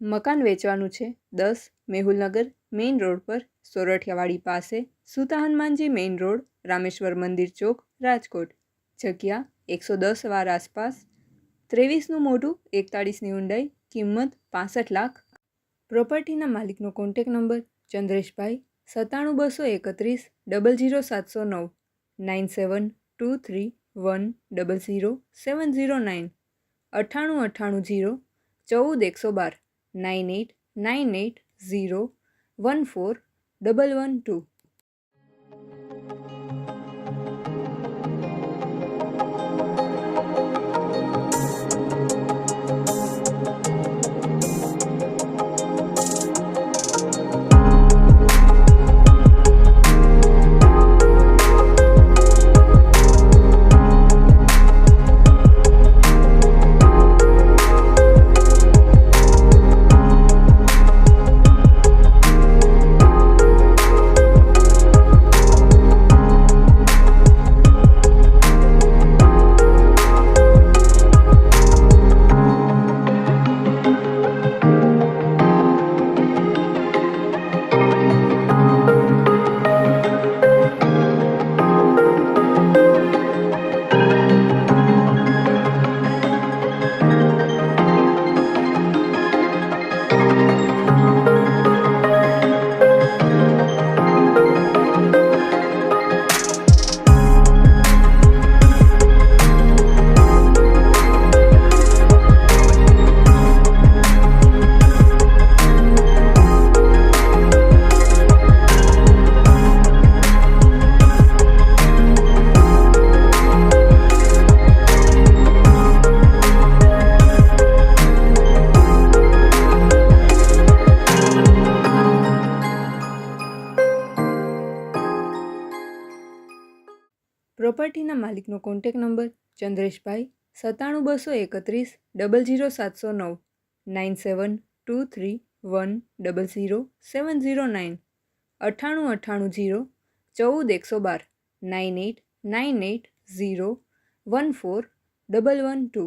મકાન વેચવાનું છે. દસ, મેહુલનગર, મેઇન રોડ પર સોરઠિયાવાડી પાસે સુતા હનુમાનજી મેઇન રોડ, રામેશ્વર મંદિર ચોક, રાજકોટ. જગ્યા એકસો દસ વાર આસપાસ. ત્રેવીસનું મોઢું, એકતાળીસની ઊંડાઈ, કિંમત પાસઠ લાખ. પ્રોપર્ટીના માલિકનો કોન્ટેક નંબર, ચંદ્રેશભાઈ, સત્તાણું બસો એકત્રીસ, ડબલ જીરો સાતસો નવ, nine seven, two three, one, double zero, seven zero nine, અઠ્ઠાણું અઠ્ઠાણું જીરો ચૌદ એકસો બાર. nine eight nine eight zero one four double one two. પ્રોપર્ટીના માલિકનો કોન્ટેક નંબર ચંદ્રેશભાઈ સત્તાણું બસો એકત્રીસ ડબલ ઝીરો સાતસો નવ nine seven two three one double zero seven zero nine અઠ્ઠાણું અઠ્ઠાણું ઝીરો ચૌદ એકસો બાર nine eight nine eight zero one four double one two